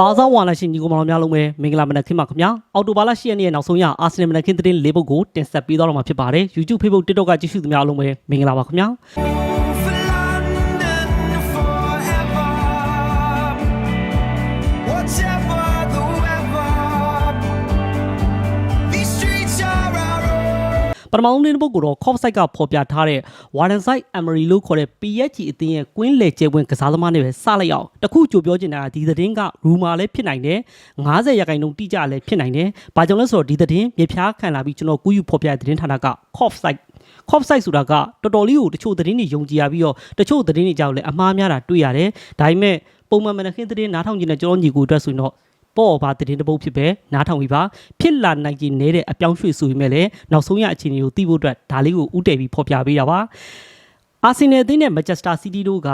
အားစားဝါလာရှင်ညီကောင်မတော်များလုံးပဲမင်္ဂလာမနက်ခင်းပါခင်ဗျာအော်တိုဘာလ10ရက်နေ့ရဲ့နောက်ဆုံးရအာဆင်နယ်မနက်ခင်းသတင်း၄ပုဒ်ကိုတင်ဆက်ပေးသွားတော့မှာဖြစ်ပါတယ် YouTube Facebook TikTok ကကြည့်ရှုသူများအားလုံးပဲမင်္ဂလာပါခင်ဗျာ ပထမဆုံးသတင်းပုဒ်ကိုတော့ Cop site ကဖော်ပြထားတဲ့ Warden site Emery လို့ခေါ်တဲ့ PHG အသင်းရဲ့ကွင်းလေကျဲပွင့်ကစားသမားတွေပဲစလိုက်အောင်တခုကြိုပြောချင်တာကဒီသတင်းက rumor လည်းဖြစ်နိုင်တယ်90ရာခိုင်နှုန်းတိကျလည်းဖြစ်နိုင်တယ်ဘာကြောင့်လဲဆိုတော့ဒီသတင်းမြေဖြားခံလာပြီးကျွန်တော်ကူးယူဖော်ပြတဲ့သတင်းဌာနက Cop site Cop site ဆိုတာကတော်တော်လေးကိုတချို့သတင်းတွေယုံကြည်ရပြီးတော့တချို့သတင်းတွေကြောင့်လည်းအမှားများတာတွေ့ရတယ်ဒါပေမဲ့ပုံမှန်မနက်ခင်းသတင်းနားထောင်ကြည့်နေကျွန်တော်ညီကိုအတွက်ဆိုရင်တော့ ပေါ့ပါတည်င်းတစ်ပုတ်ဖြစ်ပဲနားထောင်ပြီးပါဖြစ်လာနိုင်ခြင်းနေတဲ့အပြောင်းရွှေ့ဆိုပေမဲ့လည်းနောက်ဆုံးရအခြေအနေကိုသိဖို့အတွက်ဒါလေးကိုဥတည်ပြီးဖော်ပြပေးတာပါအာဆင်နယ်အသင်းနဲ့မန်ချက်စတာစီးတီးတို့က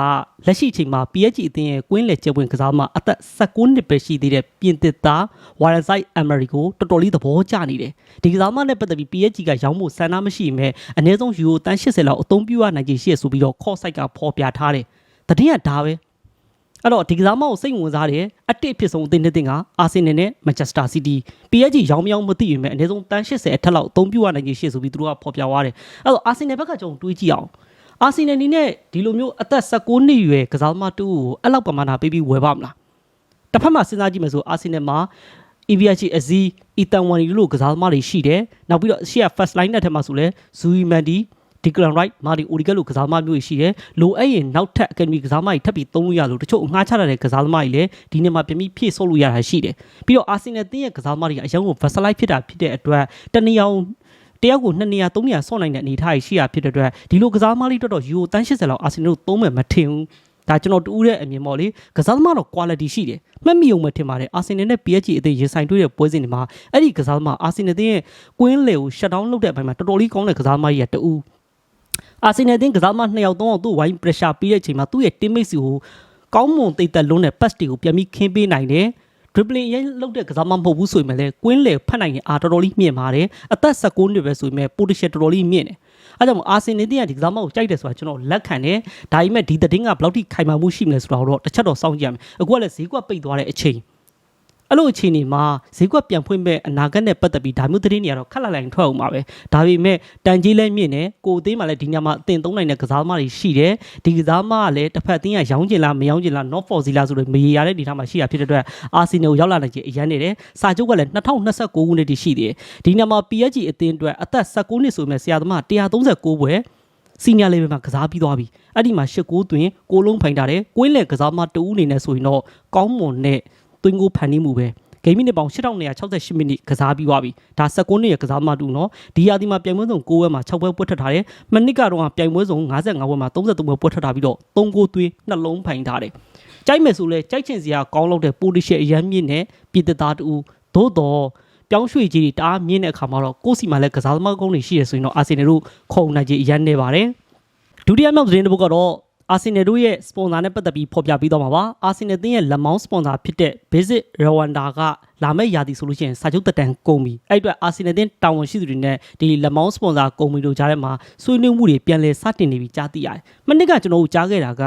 လက်ရှိအချိန်မှာ PSG အသင်းရဲ့ကွင်းလယ်ကျဲပွင့်ကစားမှာအသက်16နှစ်ပဲရှိသေးတဲ့ပြင်သစ်သားဝါရဆိုင်အမေရီကိုတော်တော်လေးသဘောကျနေတယ်ဒီကစားမနဲ့ပတ်သက်ပြီး PSG ကရောင်းဖို့ဆန္ဒမရှိမဲ့အနည်းဆုံးယူရိုတန်း80လောက်အသုံးပြုရနိုင်ခြင်းရှိရဆိုပြီးတော့ခေါ်ဆိုင်ကဖော်ပြထားတယ်တတိယဒါပဲ အဲ့တော့ဒီကစားမကိုစိတ်ဝင်စားတယ်အတစ်အဖြစ်ဆုံးအသင်းတစ်သင်းကအာဆင်နယ်နဲ့မန်ချက်စတာစီးတီး PSG ရောင်းမရောင်းမသိရင်မဲ့အနည်းဆုံးတန်း80အထက်လောက်အသုံးပြုရနိုင်ကြီးရှိဆိုပြီးသူတို့ကဖော်ပြသွားတယ်အဲ့တော့အာဆင်နယ်ဘက်ကကျွန်တော်တွေးကြည့်အောင်အာဆင်နယ်နီနဲ့ဒီလိုမျိုးအသက်16နှစ်ရွယ်ကစားသမားတူကိုအဲ့လောက်ပမာဏပေးပြီးဝယ်ပါမလားတစ်ဖက်မှာစဉ်းစားကြည့်မယ်ဆိုအာဆင်နယ်မှာ EVH အဇီအီတန်ဝန်ဒီလိုကစားသမားတွေရှိတယ်နောက်ပြီးတော့ရှေ့က first line နဲ့ထက်မှာဆိုလဲဇူအီမန်ဒီ ဒီကလန်ရိုက်မာဒီအိုဒီကလိုကစားသမားမျိုးတွေရှိတယ်လိုအဲ့ရင်နောက်ထပ်အကယ်ဒမီကစားသမားတွေထပ်ပြီးသုံးလို့ရလို့တချို့အငှားချရတဲ့ကစားသမားတွေလည်းဒီနေ့မှာပြန်ပြီးဖြည့်ဆုပ်လို့ရတာရှိတယ်ပြီးတော့အာဆင်နယ်တင်းရဲ့ကစားသမားတွေကအရင်က versatile ဖြစ်တာဖြစ်တဲ့အတွက်တနည်းအောင်တယောက်ကို2နေရာ3နေရာဆော့နိုင်တဲ့အနေအထားရှိရဖြစ်တဲ့အတွက်ဒီလိုကစားသမားလေးတော်တော်ယူတန်း80လောက်အာဆင်နယ်တို့သုံးမယ်မထင်ဘူးဒါကျွန်တော်တူးတဲ့အမြင်ပေါ့လေကစားသမားတော့ quality ရှိတယ်မှတ်မိအောင်မထင်ပါတယ်အာဆင်နယ်နဲ့ PSG အသင်းရင်ဆိုင်တွေ့တဲ့ပွဲစဉ်တွေမှာအဲ့ဒီကစားသမားအာဆင်နယ်ရဲ့ကွင်းလေကို shut down လုပ်တဲ့အပိုင်းမှာတော်တော်လေးကောင်းတဲ့ကစားသမားကြီးကတူး အာဆင်နယ်အသင်းကစားသမား2ယောက်3ယောက်သူ့ဝိုင်း pressure ပေးတဲ့အချိန်မှာသူ့ရဲ့ teammate စီကိုကောင်းမွန်သိပ်သက်လုံးတဲ့ pass တွေကိုပြန်ပြီးခင်းပေးနိုင်တယ် dribbling ရလုပ်တဲ့ကစားမမဟုတ်ဘူးဆိုရင်လည်းကွင်းလေဖတ်နိုင်ရင်အာတော်တော်လေးမြင့်ပါတယ်အသက်16နှစ်ပဲဆိုရင် potential တော်တော်လေးမြင့်တယ်အဲကြောင့်အာဆင်နယ်တင်းကဒီကစားမကိုကြိုက်တယ်ဆိုတာကျွန်တော်လက်ခံတယ်ဒါပေမဲ့ဒီသတင်းကဘယ်လောက်ထိခိုင်မာမှုရှိမလဲဆိုတာတော့တစ်ချက်တော့စောင့်ကြည့်ရမယ်အခုကလည်းဈေးကွက်ပိတ်သွားတဲ့အချိန် အဲ့လိုအခြေအနေမှာဈေးကွက်ပြန်ဖွင့်မဲ့အနာဂတ်နဲ့ပတ်သက်ပြီးဒါမျိုးသတင်းတွေကတော့ခက်လိုက်လိုက်ထွက်အောင်ပါပဲဒါပေမဲ့တန်ကြီးလဲမြင့်နေကိုအသေးမှလည်းဒီညမှာအတင်သုံးနိုင်တဲ့ကစားသမားတွေရှိတယ်ဒီကစားသမားကလည်းတစ်ဖက်အသင်းကရောင်းချင်လားမရောင်းချင်လား not for zilla ဆိုလို့မရေရတဲ့ဒီထားမှာရှိတာဖြစ်တဲ့အတွက်အာဆီနယ်ကိုရောက်လာနိုင်ခြင်းအရန်နေတယ်စာချုပ်ကလည်း2029ခုနှစ်တည်းရှိသေးတယ်ဒီညမှာ PSG အသင်းအတွက်အသက်16နှစ်ဆိုမဲ့ဆရာသမား139ပွဲစီနီယာလေဗယ်မှာကစားပြီးသွားပြီအဲ့ဒီမှာ၈ကိုးသွင်းကိုလုံးဖိုင်ထားတယ်ကွင်းလေကစားမတူဦးအနေနဲ့ဆိုရင်တော့ကောင်းမွန်တဲ့ သွင်းကိုဖန်တီးမှုပဲဂိမ်းမိနစ်ပေါင်း8268မိနစ်ကစားပြီးသွားပြီဒါ16နှစ်ရဲ့ကစားမတူနော်ဒီရာသီမှာပြိုင်ပွဲစုံ9ပွဲမှာ6ပွဲပွတ်ထက်ထားတယ်မနစ်ကတော့ပြိုင်ပွဲစုံ55ပွဲမှာ33ပွဲပွတ်ထက်ထားပြီးတော့3ကိုသွင်းနှလုံးဖိုင်ထားတယ်ကြိုက်မယ်ဆိုလဲကြိုက်ချင်စရာကောင်းလို့တဲ့ပိုလီရှယ်အရန်မြင့်နဲ့ပြည်သက်သားတူသို့တော့ပြောင်းရွှေ့ကြီးတွေတအားမြင့်တဲ့အခါမှာတော့ကိုယ့်စီမှာလည်းကစားသမားကောင်းတွေရှိရဆိုရင်တော့အာဆင်နယ်တို့ခုံနိုင်ကြီးအရန်နေပါတယ်ဒုတိယမြောက်သတင်းတစ်ပုဒ်ကတော့ အာဆင်နယ်တို့ရဲ့စပွန်ဆာနဲ့ပတ်သက်ပြီးဖော်ပြပေးတော့မှာပါအာဆင်နယ်တင်းရဲ့လက်မောင်းစပွန်ဆာဖြစ်တဲ့ Visit Rwanda ကလာမယ့်ရာသီဆိုလို့ရှိရင်စာချုပ်တက်တန်ကုန်ပြီအဲ့အတွက်အာဆင်နယ်တင်းတာဝန်ရှိသူတွေနဲ့ဒီလက်မောင်းစပွန်ဆာကုန်ပြီတို့ကြားထဲမှာဆွေးနွေးမှုတွေပြန်လည်စတင်နေပြီကြားသိရတယ်မနစ်ကကျွန်တော်တို့ကြားခဲ့တာက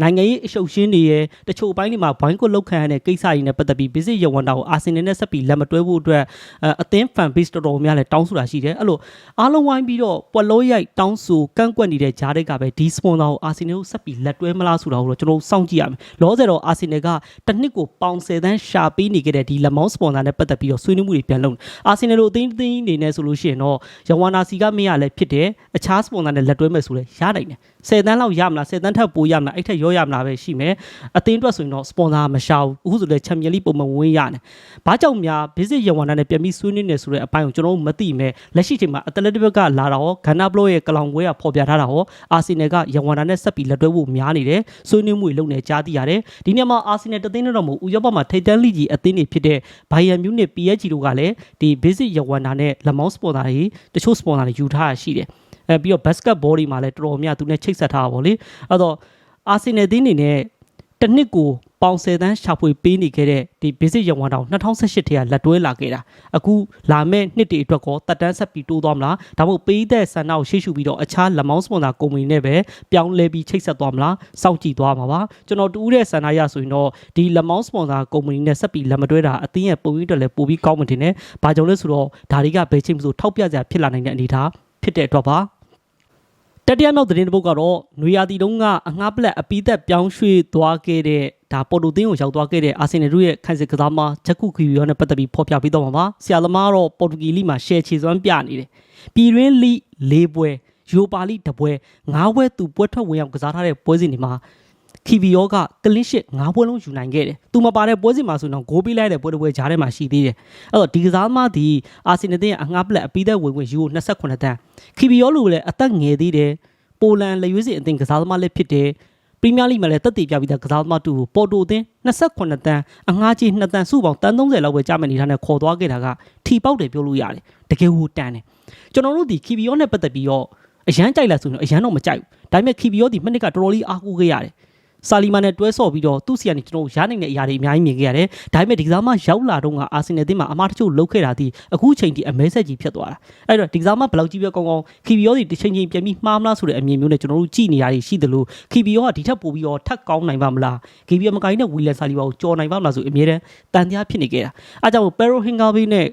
နိုင်ငံရေးအရှုပ်ရှင်းတွေရဲ့တချို့အပိုင်းတွေမှာဘိုင်းကိုလောက်ခံရတဲ့ကိစ္စတွေနဲ့ပတ်သက်ပြီး Visit Rwanda ကိုအာဆင်နယ်နဲ့ဆက်ပြီးလက်မတွဲဖို့အတွက်အသင်း fan base တော်တော်များများလည်းတောင်းဆိုတာရှိတယ်အဲ့လိုအားလုံးဝိုင်းပြီးတော့ပွက်လို့ရိုက်တောင်းဆိုကန့်ကွက်နေတဲ့ကြားတွေကပဲဒီစပွန်ဆာကိုအာဆင်နယ်ကိုဆက်ပြီးလက်တွဲမလားဆိုတာကိုတော့ကျွန်တော်တို့စောင့်ကြည့်ရမယ်လောဆယ်တော့အာဆင်နယ်ကတစ်နှစ်ကိုပေါင်10သန်းရှာပေးနေခဲ့တဲ့ဒီလက်မောင်းစပွန်ဆာနဲ့ပတ်သက်ပြီးတော့ဆွေးနွေးမှုတွေပြန်လုပ်နေအာဆင်နယ်တို့အသင်းအသင်းအနေနဲ့ဆိုလို့ရှိရင်တော့ရဝါနာစီကမရလည်းဖြစ်တယ်အခြားစပွန်ဆာနဲ့လက်တွဲမယ်ဆိုလဲရနိုင်တယ်10တန်းလောက်ရမလား10တန်းထပ်ပိုရမလားအဲ့ထက်ရောရမလားပဲရှိမယ်အသင်းအတွက်ဆိုရင်တော့စပွန်ဆာမရှာဘူးအခုဆိုလဲချန်ပီယံလိပုံမှန်ဝင်ရတယ်ဘာကြောင့်များ visit ရဝါနာနဲ့ပြန်ပြီးဆွေးနွေးနေဆိုတဲ့အပိုင်းကိုကျွန်တော်တို့မသိမဲ့လက်ရှိချိန်မှာအတလက်တစ်ဘက်ကလာတာဟောဂန်နာဘလော့ရဲ့ကလောင်ပွဲကဖော်ပြထားတာဟောအာဆင်နယ်ကရဝါနာနဲ့ဆက်ပြီးလက်တွဲဖို့များနေတယ်ဆွေးနွေးမှုတွေလုပ်နေကြားသိရတယ်ဒီနေ့မှာအာဆင်နယ်တသိန်းနဲ့တော့မဟုတ်ဥရောပမှာထိပ်တန်းလိကြီးအသင်းတွေဖြစ်တဲ့ ဘိုင်ယန်မြူးနစ် PSG တို့ကလည်းဒီ visit ရဝါနာနဲ့လက်မောင်းစပွန်ဆာတွေတချို့စပွန်ဆာတွေယူထားရရှိတယ်အဲပြီးတော့ basketball တွေမှာလည်းတော်တော်များသူနဲ့ချိတ်ဆက်ထားတာပေါ့လေအဲ့တော့အာဆင်နယ်တင်းနေနဲ့တစ်နှစ်ကို ပေါင်10တန်းရှာဖွေပေးနေခဲ့တဲ့ဒီ basic ရဝမ်တောင်2018ထဲကလက်တွဲလာခဲ့တာအခုလာမဲ့နှစ်တွေအတွက်ကောတက်တန်းဆက်ပြီးတိုးသွားမလားဒါမှမဟုတ်ပေးတဲ့ဆန္ဒကိုရှေ့ရှုပြီးတော့အခြားလက်မောင်းစပွန်ဆာကုမ္ပဏီနဲ့ပဲပြောင်းလဲပြီးချိတ်ဆက်သွားမလားစောင့်ကြည့်သွားမှာပါကျွန်တော်တူးတဲ့ဆန္ဒရဆိုရင်တော့ဒီလက်မောင်းစပွန်ဆာကုမ္ပဏီနဲ့ဆက်ပြီးလက်မတွဲတာအသင်းရဲ့ပုံရိပ်တွေလည်းပိုပြီးကောင်းမှတင်တယ်ဘာကြောင့်လဲဆိုတော့ဒါတွေကဘယ်ချိန်မှမဆိုထောက်ပြကြဖြစ်လာနိုင်တဲ့အနေအထားဖြစ်တဲ့အတွက်ပါတတိယမြောက်သတင်းတစ်ပုဒ်ကတော့နွေရာသီတုန်းကအငှားပလက်အပီးသက်ပြောင်းရွှေ့သွားခဲ့တဲ့ ဒါပေါ်တိုတင်းကိုရောက်သွားခဲ့တဲ့အာဆင်နယ်တို့ရဲ့ခိုင်စစ်ကစားမဂျက်ကူခီဗီယောနဲ့ပတ်သက်ပြီးဖော်ပြပေးတော့မှာပါဆရာသမားကတော့ပေါ်တူဂီလိမှာရှယ်ချေစွမ်းပြနေတယ်ပြည်တွင်းလိ၄ပွဲယူပါလိတစ်ပွဲ၅ပွဲသူပွဲထွက်ဝင်ရောက်ကစားထားတဲ့ပွဲစဉ်တွေမှာခီဗီယောကကလစ်ရှစ်၅ပွဲလုံးယူနိုင်ခဲ့တယ်။သူမပါတဲ့ပွဲစဉ်မှာဆိုတော့ဂိုးပေးလိုက်တဲ့ပွဲတစ်ပွဲဂျားထဲမှာရှိသေးတယ်။အဲ့တော့ဒီကစားသမားဒီအာဆင်နယ်ရဲ့အငှားပလက်အပီးသက်ဝင်ဝင်ယူကို28တန်းခီဗီယောလိုလည်းအသက်ငယ်သေးတယ်။ပိုလန်လက်ရွေးစင်အသင်းကစားသမားလည်းဖြစ်တယ် ပရီးမီးယားလိမှာလည်းတက်တည်ပြပြီးသားကစားသမားတူကိုပေါ်တိုအသင်း28တန်းအငှားကြီး2တန်းစုပေါင်းတန်း30လောက်ပဲကြာမယ်နေထားနဲ့ခေါ်သွားခဲ့တာကထီပေါက်တယ်ပြောလို့ရတယ်တကယ်ဟိုတန်းတယ်ကျွန်တော်တို့ဒီခီဘီယောနဲ့ပတ်သက်ပြီးတော့အရန်ကြိုက်လာဆိုရင်တော့အရန်တော့မကြိုက်ဘူးဒါပေမဲ့ခီဘီယောဒီမနစ်ကတော်တော်လေးအားကိုးခဲ့ရတယ် ဆာလီမာနဲ့တွဲဆော့ပြီးတော့သူ့စီကနေကျွန်တော်တို့ရနိုင်တဲ့အရာတွေအများကြီးမြင်ခဲ့ရတယ်။ဒါပေမဲ့ဒီကစားမရောက်လာတော့ကအာဆင်နယ်အသင်းမှာအမားတချို့လုတ်ခဲ့တာဒီအခုချိန်ထိအမဲဆက်ကြီးဖြစ်သွားတာ။အဲ့တော့ဒီကစားမဘယ်လောက်ကြီးပဲကောင်းကောင်းခီဘီယောဒီတစ်ချိန်ချင်းပြန်ပြီးမှားမလားဆိုတဲ့အမြင်မျိုးနဲ့ကျွန်တော်တို့ကြည့်နေရတာရှိသလိုခီဘီယောကဒီထက်ပိုပြီးတော့ထပ်ကောင်းနိုင်ပါမလား။ခီဘီယောမကိုင်းနဲ့ဝီလန်ဆာလီဘာကိုကြော်နိုင်ပါမလားဆိုအမြဲတမ်းတန်တရားဖြစ်နေခဲ့တာ။အားကြောင့်ပယ်ရိုဟင်ဂါဘီနဲ့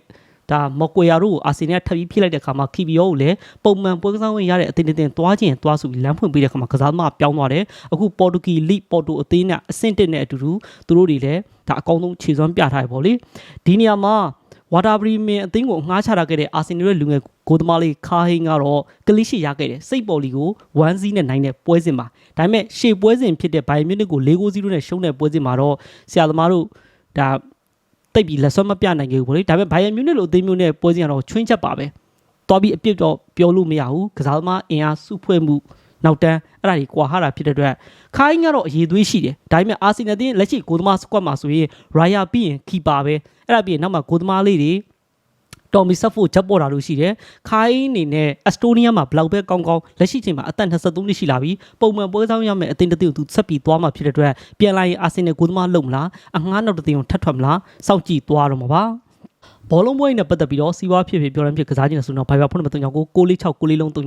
ဒါမော်ကွေယာတို့ကိုအာဆင်နယ်ကထပ်ပြီးဖိလိုက်တဲ့အခါမှာခီဘီယောကိုလည်းပုံမှန်ပွဲကစားဝင်ရတဲ့အသင်းအသင်းသွားခြင်းသွားဆိုပြီးလမ်းဖွင့်ပေးတဲ့အခါမှာကစားသမားပြောင်းသွားတယ်အခုပေါ်တူဂီလိပေါ်တိုအသင်းနဲ့အဆင့်တက်နဲ့အတူတူသူတို့တွေလည်းဒါအကောင်းဆုံးခြေစွမ်းပြထားရပေါ့လေဒီနေရာမှာဝါတာဘရီမင်အသင်းကိုအငှားချထားခဲ့တဲ့အာဆင်နယ်ရဲ့လူငယ်ဂိုးသမားလေးခါဟင်းကတော့ကလစ်ရှိရခဲ့တယ်စိတ်ပေါ်လီကို1 0နဲ့နိုင်တဲ့ပွဲစဉ်မှာဒါပေမဲ့ရှေ့ပွဲစဉ်ဖြစ်တဲ့ဘိုင်မြူနစ်ကို4-0နဲ့ရှုံးတဲ့ပွဲစဉ်မှာတော့ဆရာသမားတို့ဒါ တိတ်ပြီးလက်စွမ်းမပြနိုင်ခဲ့ဘူးဗောလေဒါပေမဲ့ဘိုင်ယန်မြူနစ်လိုအသင်းမျိုးနဲ့ပွဲစဉ်ကတော့ချွင်းချက်ပါပဲသွားပြီးအပြစ်တော့ပြောလို့မရဘူးကစားသမားအင်အားစုဖွဲ့မှုနောက်တန်းအဲ့ဒါကြီးကွာဟာတာဖြစ်တဲ့အတွက်ခိုင်းကတော့အရေးသွေးရှိတယ်ဒါပေမဲ့အာဆင်နယ်တင်းလက်ရှိဂိုးသမားစကွက်မှာဆိုရင်ရိုင်ယာပြီးရင်ခီပါပဲအဲ့ဒါပြီးရင်နောက်မှာဂိုးသမားလေးတွေ တော်မီဆက်ဖို့ချက်ပေါ်တာလို့ရှိတယ်။ခိုင်းအနေနဲ့အက်စတိုးနီးယားမှာဘလောက်ပဲကောင်းကောင်းလက်ရှိချိန်မှာအသက်23နှစ်ရှိလာပြီ။ပုံမှန်ပွဲဆောင်ရမယ့်အသင်းတစ်သင်းကိုသူဆက်ပြီးသွားမှာဖြစ်တဲ့အတွက်ပြန်လာရင်အာဆင်နယ်ကိုသမားလုံမလားအငှားနောက်တစ်သင်းကိုထပ်ထွက်မလားစောင့်ကြည့်သွားတော့မှာပါ။ ဘောလုံးပွဲနဲ့ပတ်သက်ပြီးတော့စီးပွားဖြစ်ဖြစ်ပြောရမ်းဖြစ်ကစားခြင်းဆိုတော့ဘိုင်ဘာဖုန်းနံပါတ်39 646 6လေးလုံး39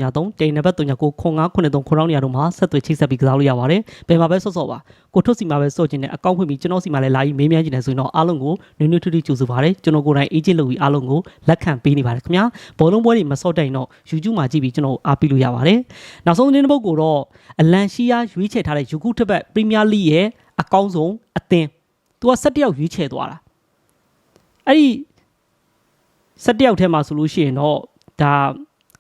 တိန်နံပါတ်39 0993 9နေရာတို့မှာဆက်သွယ်ချိတ်ဆက်ပြီးကစားလို့ရပါတယ်။ဘယ်မှာပဲဆော့ဆော့ပါ။ကိုထုတ်စီမှာပဲဆော့ခြင်းနဲ့အကောင့်ဖွင့်ပြီးကျွန်တော်စီမှာလည်းလာပြီးမေးမြန်းခြင်းနဲ့ဆိုရင်တော့အားလုံးကိုနွေးနွေးထွေးထွေးကြိုဆိုပါရစေ။ကျွန်တော်ကိုယ်တိုင်အေဂျင့်လုပ်ပြီးအားလုံးကိုလက်ခံပေးနေပါတယ်ခင်ဗျာ။ဘောလုံးပွဲတွေမဆော့တိုင်တော့ YouTube မှာကြည့်ပြီးကျွန်တော်အားပေးလို့ရပါတယ်။နောက်ဆုံးသတင်းတစ်ပုဒ်ကိုတော့အလန်ရှီယာရွေးချယ်ထားတဲ့ယူကူထက်ဘက်ပရီးမီးယားလိရဲ့အကောင်းဆုံးအသင်း။သူက17ယောက်ရွေးချယ်သွားတာ။အဲ့ဒီ 17ယောက်ထဲမှာဆိုလို့ရှိရင်တော့ဒါ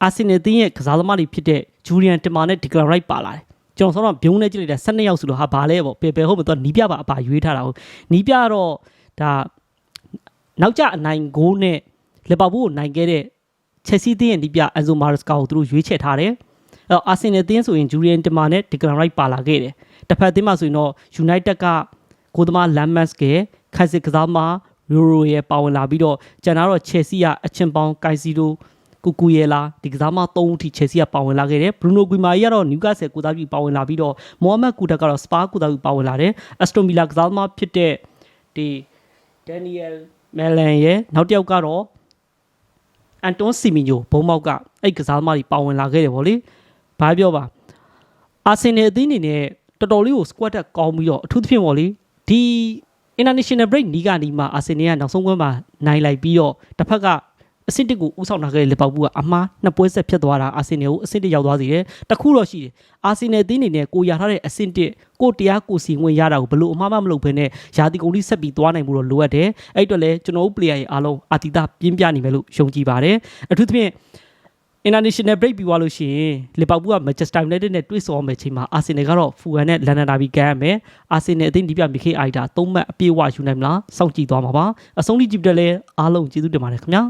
အာဆင်နယ်တင်းရဲ့ကစားသမားတွေဖြစ်တဲ့ဂျူလီယန်တင်မာနဲ့ဒီကလန်ရိုက်ပါလာတယ်ကျွန်တော်ဆိုတော့ဘုံနဲ့ကြည့်လိုက်တာ12ယောက်ဆိုလို့ဟာဘာလဲပေါ့ပေပေဟုတ်မတော့နီးပြပါအပါရွေးထားတာဟုတ်နီးပြတော့ဒါနောက်ကျအနိုင်ဂိုးနဲ့လီဗာပူးကိုနိုင်ခဲ့တဲ့ချက်စီတင်းရဲ့နီးပြအန်ဇိုမာရစကာကိုသူတို့ရွေးချယ်ထားတယ်အဲ့တော့အာဆင်နယ်တင်းဆိုရင်ဂျူလီယန်တင်မာနဲ့ဒီကလန်ရိုက်ပါလာခဲ့တယ်တစ်ဖက်အသင်းမှာဆိုရင်တော့ယူနိုက်တက်ကကိုသမားလမ်မတ်စ်ကခက်စစ်ကစားသမား ရိုရိုရဲ့ပါဝင်လာပြီးတော့ကျန်တာတော့ချယ်ဆီကအချင်းပေါင်းကိုင်စီတိုကူကူရဲလာဒီကစားမ၃ဦးထိချယ်ဆီကပါဝင်လာခဲ့တယ်ဘရူနိုဂွီမာကြီးကတော့နျူကာဆယ်ကိုသားပြီးပါဝင်လာပြီးတော့မိုဟာမက်ကူတက်ကတော့စပါကူသားပြီးပါဝင်လာတယ်အက်စတိုမီလာကစားသမားဖြစ်တဲ့ဒီဒန်နီယယ်မဲလန်ရဲ့နောက်တစ်ယောက်ကတော့အန်တွန်စီမီညိုဘုံမောက်ကအဲ့ကစားသမားကြီးပါဝင်လာခဲ့တယ်ဗောလေဘာပြောပါအာဆင်နယ်အသင်းအနေနဲ့တော်တော်လေးကို squad တက်ကောင်းပြီးတော့အထူးသဖြင့်ဗောလေဒီ international break နီးကနီးမှာအာဆင်နယ်ကနောက်ဆုံးပွဲမှာနိုင်လိုက်ပြီးတော့တစ်ဖက်ကအဆင့်တစ်ကိုဥဆောင်လာခဲ့တဲ့လီဗာပူးကအမှားနှစ်ပွဲဆက်ဖြစ်သွားတာအာဆင်နယ်ကိုအဆင့်တစ်ရောက်သွားစေတယ်တခုတော့ရှိတယ်အာဆင်နယ်အသင်းအနေနဲ့ကိုရထားတဲ့အဆင့်တစ်ကိုတရားကိုစီဝင်ရတာကိုဘလို့အမှားမှမလုပ်ဘဲနဲ့ယာတီကုန်လေးဆက်ပြီးသွားနိုင်မှုတော့လိုအပ်တယ်အဲ့အတွက်လည်းကျွန်တော်တို့ player တွေအားလုံးအာတီတာပြင်းပြနေမယ်လို့ယုံကြည်ပါတယ်အထူးသဖြင့် international break ပြီးသွားလို့ရှိရင်လီဗာပူးက Manchester United နဲ့တွေ့ဆုံအောင်မယ့်ချိန်မှာအာဆင်နယ်ကတော့ဖူဟန်နဲ့လန်ဒန်ဒါဘီကန်ရမယ်အာဆင်နယ်အသင်းဒီပြမီခေအိုက်တာသုံးမှတ်အပြည့်အဝယူနိုင်မလားစောင့်ကြည့်သွားမှာပါအဆုံးထိကြည့်တဲ့လဲအားလုံးကျေးဇူးတင်ပါတယ်ခင်ဗျာ